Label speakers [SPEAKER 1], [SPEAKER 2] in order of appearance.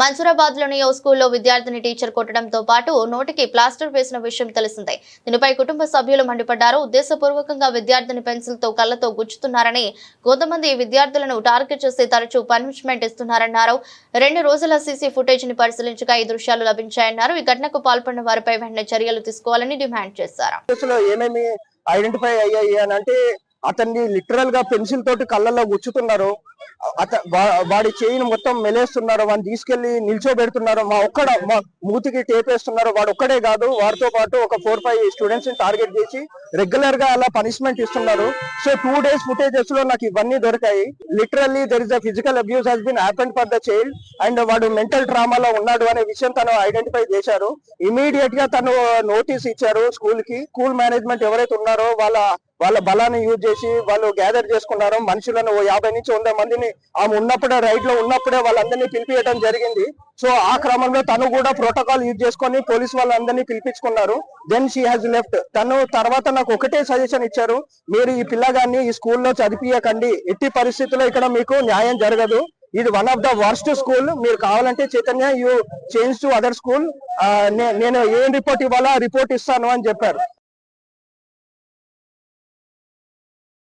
[SPEAKER 1] మన్సూరాబాద్లోని ఓ స్కూల్లో విద్యార్థిని టీచర్ కొట్టడంతో పాటు నోటికి ప్లాస్టర్ వేసిన విషయం తెలిసిందే. దీనిపై కుటుంబ సభ్యులు మండిపడ్డారు. ఉద్దేశపూర్వకంగా విద్యార్థిని పెన్సిల్తో కళ్ళతో గుచ్చుతున్నారని కొంతమంది విద్యార్థులను టార్గెట్ చేసి తరచూ పనిష్మెంట్ ఇస్తున్నారన్నారు. రెండు రోజుల సీసీ ఫుటేజ్ని పరిశీలించగా ఈ దృశ్యాలు లభించాయన్నారు. ఈ ఘటనకు పాల్పడిన వారిపై వెంటనే చర్యలు తీసుకోవాలని డిమాండ్ చేశారు.
[SPEAKER 2] ఐడెంటిఫై అయ్యాయి అని అంటే అతన్ని లిటరల్గా పెన్సిల్ తోటి కళ్ళల్లో గుచ్చుతున్నారు. అత వాడి చేయిని మొత్తం మెలేస్తున్నారు వాడిని తీసుకెళ్ళి నిల్చోబెడుతున్నారు. మా ఒక్కడ మా మూతికి టేప్ వేస్తున్నారు వాడు ఒక్కడే కాదు వాడితో పాటు ఒక ఫోర్ ఫైవ్ స్టూడెంట్స్ని టార్గెట్ చేసి రెగ్యులర్గా అలా పనిష్మెంట్ ఇస్తున్నారు. సో టూ డేస్ ఫుటేజెస్లో నాకు ఇవన్నీ దొరికాయి. Literally there is a physical abuse has been happen for the child and వాడు మెంటల్ ట్రామాలో ఉన్నాడు అనే విషయం తను ఐడెంటిఫై చేశారు. ఇమీడియట్గా తను నోటీస్ ఇచ్చారు స్కూల్కి స్కూల్ మేనేజ్మెంట్ ఎవరైతే ఉన్నారో వాళ్ళ వాళ్ళ బలాన్ని యూజ్ చేసి వాళ్ళు గ్యాదర్ చేసుకున్నారు. మనుషులను ఓ యాభై నుంచి వంద మందిని ఆమె ఉన్నప్పుడే రైడ్లో ఉన్నప్పుడే వాళ్ళందరినీ పిలిపియడం జరిగింది. సో ఆ క్రమంలో తను కూడా ప్రోటోకాల్ యూజ్ చేసుకొని పోలీస్ వాళ్ళందరినీ పిలిపించుకున్నారు. దెన్ షీ హాజ్ లెఫ్ట్ తను తర్వాత నాకు ఒకటే సజెషన్ ఇచ్చారు. మీరు ఈ పిల్లగాన్ని ఈ స్కూల్లో చదివియకండి ఎట్టి పరిస్థితుల్లో ఇక్కడ మీకు న్యాయం జరగదు. ఇది one of the worst school మీరు కావాలంటే Chaitanya you change to other school నేను ఏం రిపోర్ట్ ఇవ్వాలా రిపోర్ట్ ఇస్తాను అని చెప్పారు.